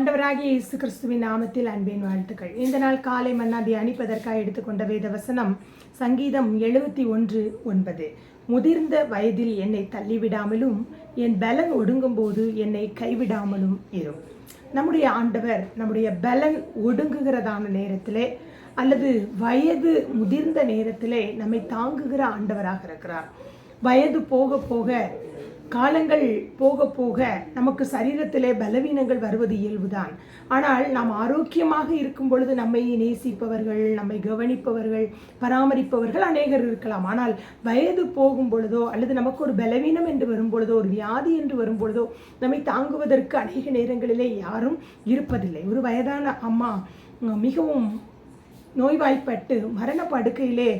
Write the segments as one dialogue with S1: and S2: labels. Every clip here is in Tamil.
S1: ஆண்டவராகிய இயேசு கிறிஸ்துவின் நாமத்தில் அன்பின் வாழ்த்துக்கள். இந்த நாள் காலை மன்னா தியானிப்பதற்காக எடுத்துக்கொண்ட வேத வசனம் சங்கீதம் எழுபத்தி ஒன்று ஒன்பது. முதிர்ந்த வயதில் என்னை தள்ளிவிடாமலும் என் பலன் ஒடுங்கும்போது என்னை கைவிடாமலும் இரும் நம்முடைய ஆண்டவர் நம்முடைய பலன் ஒடுங்குகிறதான நேரத்திலே அல்லது வயது முதிர்ந்த நேரத்திலே நம்மை தாங்குகிற ஆண்டவராக இருக்கிறார். வயது போக போக காலங்கள் போக போக நமக்கு சரீரத்திலே பலவீனங்கள் வருவது இயல்புதான். ஆனால் நாம் ஆரோக்கியமாக இருக்கும் பொழுது நம்மை நேசிப்பவர்கள் நம்மை கவனிப்பவர்கள் பராமரிப்பவர்கள் அநேகர் இருக்கலாம். ஆனால் வயது போகும் பொழுதோ அல்லது நமக்கு ஒரு பலவீனம் என்று வரும் பொழுதோ ஒரு வியாதி என்று வரும் பொழுதோ நம்மை தாங்குவதற்கு அநேக நேரங்களிலே யாரும் இருப்பதில்லை. ஒரு வயதான அம்மா மிகவும் நோய்வாய்ப்பட்டு மரண படுக்கையிலே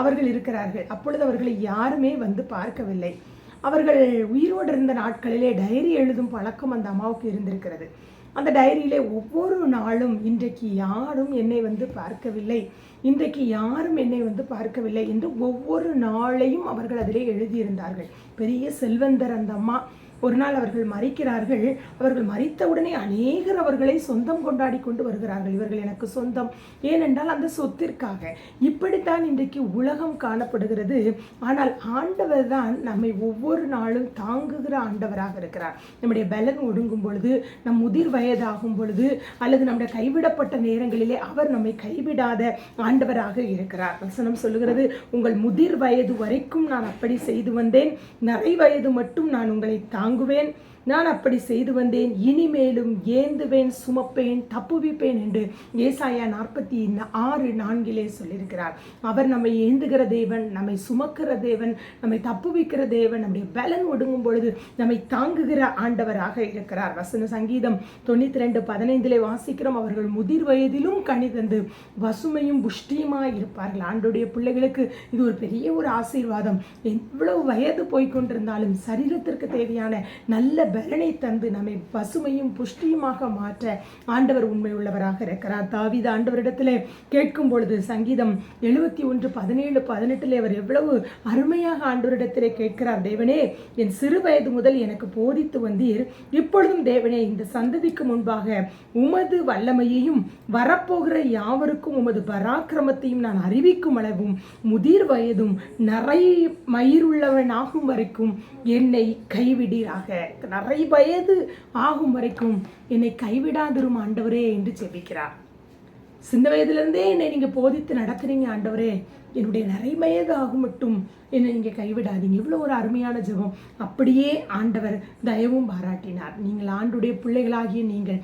S1: அவர்கள் இருக்கிறார்கள். அப்பொழுது அவர்களை யாருமே வந்து பார்க்கவில்லை. அவர்கள் உயிரோடு இருந்த நாட்களிலே டைரி எழுதும் பழக்கம் அந்த அம்மாவுக்கு இருந்திருக்கிறது. அந்த டைரியிலே ஒவ்வொரு நாளும் இன்றைக்கு யாரும் என்னை வந்து பார்க்கவில்லை. இன்றைக்கு யாரும் என்னை வந்து பார்க்கவில்லை என்று ஒவ்வொரு நாளையும் அவர்கள் அதிலே எழுதியிருந்தார்கள். பெரிய செல்வந்தர் அந்த அம்மா. ஒரு நாள் அவர்கள் மறிக்கிறார்கள். அவர்கள் மறித்தவுடனே அநேகர் அவர்களை சொந்தம் கொண்டாடி கொண்டு வருகிறார்கள். இவர்கள் எனக்கு சொந்தம். ஏனென்றால் அந்த சொத்திற்காக. இப்படித்தான் இன்றைக்கு உலகம் காணப்படுகிறது. ஆனால் ஆண்டவர் தான் நம்மை ஒவ்வொரு நாளும் தாங்குகிற ஆண்டவராக இருக்கிறார். நம்முடைய பலன் ஒடுங்கும் பொழுது நம் முதிர் வயதாகும் பொழுது அல்லது நம்முடைய கைவிடப்பட்ட நேரங்களிலே அவர் நம்மை கைவிடாத ஆண்டவராக இருக்கிறார். வசனம் சொல்லுகிறது உங்கள் முதிர் வயது வரைக்கும் நான் அப்படி செய்து வந்தேன். நிறை வயது மட்டும் நான் உங்களை தாங்க Anguben நான் அப்படி செய்து வந்தேன் இனிமேலும் ஏந்துவேன் சுமப்பேன் தப்புவிப்பேன் என்று ஏசாயா நாற்பத்தி ஆறு நான்கிலே சொல்லியிருக்கிறார். அவர் நம்மை ஏந்துகிற தேவன் நம்மை சுமக்கிற தேவன் நம்மை தப்புவிக்கிற தேவன் நம்முடைய பலன் ஒடுங்கும் பொழுது நம்மை தாங்குகிற ஆண்டவராக இருக்கிறார். வசன சங்கீதம் தொண்ணூத்தி ரெண்டு பதினைந்திலே வாசிக்கிறோம் அவர்கள் முதிர் வயதிலும் கனி தந்து வசுமையும் புஷ்டியுமாய் இருப்பார்கள். ஆண்டுடைய பிள்ளைகளுக்கு இது ஒரு பெரிய ஒரு ஆசீர்வாதம். எவ்வளவு வயது போய்கொண்டிருந்தாலும் சரீரத்திற்கு தேவையான நல்ல பலனை தந்து நம்மை பசுமையும் புஷ்டியுமாக மாற்ற ஆண்டவர் உண்மை உள்ளவராக இருக்கிறார். தாவித ஆண்டவரிடத்தில் கேட்கும் பொழுது சங்கீதம் எழுபத்தி ஒன்று பதினேழு பதினெட்டில் அவர் எவ்வளவு அருமையாக ஆண்டவரிடத்திலே கேட்கிறார். தேவனே என் சிறு வயது முதல் எனக்கு போதித்து வந்தீர். இப்பொழுதும் தேவனே இந்த சந்ததிக்கு முன்பாக உமது வல்லமையையும் வரப்போகிற யாவருக்கும் உமது பராக்கிரமத்தையும் நான் அறிவிக்கும் அளவும் முதிர் வயதும் நிறை மயிருள்ளவனாகும் வரைக்கும் என்னை கைவிடீராக. அரை வயது ஆகும் வரைக்கும் என்னை கைவிடாதிரும் ஆண்டவரே என்று செபிக்கிறார் சின்ன வயதிலிருந்தே என்னை நீங்கள் போதித்து நடத்துறீங்க ஆண்டவரே. என்னுடைய நிறை வயது ஆகும் மட்டும் என்னை நீங்கள் கைவிடாதீங்க. இவ்வளோ ஒரு அருமையான ஜெபம். அப்படியே ஆண்டவர் தயவும் பாராட்டினார். நீங்கள் ஆண்டுடைய பிள்ளைகளாகிய நீங்கள்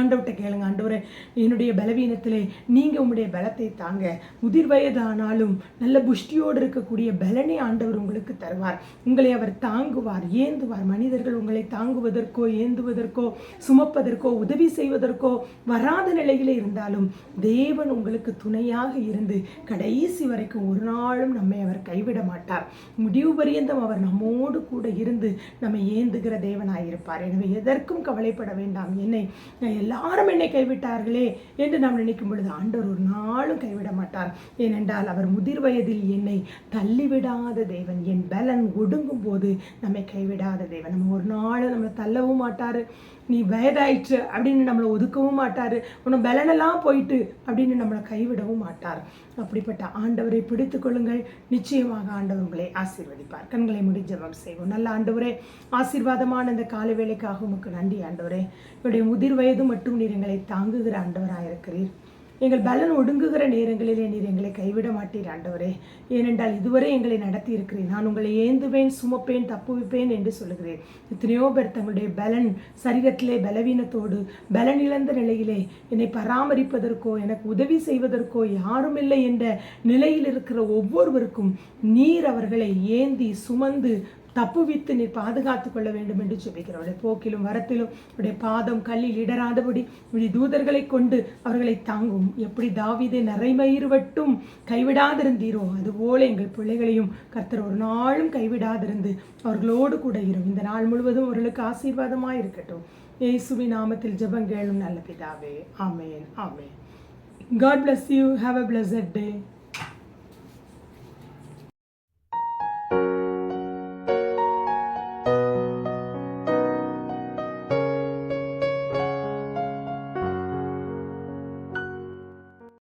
S1: ஆண்டவர்கிட்ட கேளுங்க ஆண்டவரே என்னுடைய பலவீனத்திலே நீங்கள் உங்களுடைய பலத்தை தாங்க. முதிர் வயதானாலும் நல்ல புஷ்டியோடு இருக்கக்கூடிய பலனை ஆண்டவர் உங்களுக்கு தருவார். உங்களை அவர் தாங்குவார் ஏந்துவார். மனிதர்கள் உங்களை தாங்குவதற்கோ ஏந்துவதற்கோ சுமப்பதற்கோ உதவி செய்வதற்கோ வராத நிலையிலே இருந்தாலும் தேவன் உங்களுக்கு துணையாக இருந்து கடைசி வரைக்கும் ஒரு நாளும் நம்மை அவர் கைவிட மாட்டார். முடிவு பரியந்தம் அவர் நம்மோடு கூட இருந்து நம்ம ஏந்துகிற தேவனாயிருப்பார். எனவே எதற்கும் கவலைப்பட வேண்டாம். என்னை எல்லாரும் என்னை கைவிட்டார்களே என்று நாம் நினைக்கும் பொழுது ஆண்டவர் ஒரு நாளும் கைவிட மாட்டார். ஏனென்றால் அவர் முதிர் வயதில் என்னை தள்ளிவிடாத தேவன். என் பலன் ஒடுங்கும் போது நம்மை கைவிடாத தேவன். நம்ம ஒரு நாளும் நம்மளை தள்ளவும் மாட்டார். நீ வயதாயிற்று அப்படின்னு நம்மளை ஒதுக்கவும் மாட்டார். உன்னை பலனெல்லாம் போயிட்டு அப்படின்னு நம்மளை கைவிடவும் மாட்டார். அப்படிப்பட்ட ஆண்டவரை பிடித்து கொள்ளுங்கள். நிச்சயமாக ஆண்டவர் உங்களை ஆசீர்வதிப்பார். கண்களை முடிஞ்சவம் செய்வோம். நல்ல ஆண்டவரே ஆசீர்வாதமான இந்த காலை வேலைக்காக உமக்கு நன்றி ஆண்டவரே. என்னுடைய முதிர் வயது மட்டும் நீர் எங்களை தாங்குகிற ஆண்டவராக இருக்கிறீர் எங்கள் பலன் ஒடுங்குகிற நேரங்களிலே நீர் எங்களை கைவிட மாட்டீர் ஆண்டவரே. ஏனென்றால் இதுவரை எங்களை நடத்தி இருக்கிறேன் நான் உங்களை ஏந்துவேன் சுமப்பேன் தப்புவிப்பேன் என்று சொல்லுகிறேன். எத்தனையோ பேர் தங்களுடைய பலன் சரீரத்திலே பலவீனத்தோடு பலன் இழந்த நிலையிலே என்னை பராமரிப்பதற்கோ எனக்கு உதவி செய்வதற்கோ யாரும் இல்லை என்ற நிலையில் இருக்கிற ஒவ்வொருவருக்கும் நீர் அவர்களை ஏந்தி சுமந்து தப்புவித்து நீர் பாதுகாத்து கொள்ள வேண்டும் என்று சொல்லுகிறவருடைய போக்கிலும் வரத்திலும் உடைய பாதம் கல்லில் இடராதபடி உடைய தூதர்களை கொண்டு அவர்களை தாங்கும். எப்படி தாவிதை நிறைமயிருவட்டும் கைவிடாதிருந்தீரோ அதுபோல எங்கள் பிள்ளைகளையும் கர்த்தர் ஒரு நாளும் கைவிடாதிருந்து அவர்களோடு கூட இரும். இந்த நாள் முழுவதும் அவர்களுக்கு ஆசீர்வாதமாக இருக்கட்டும். இயேசுவி நாமத்தில் ஜெபம் கேளும் நல்ல பிதாவே. ஆமேன். ஆமேன். God bless you have a blessed day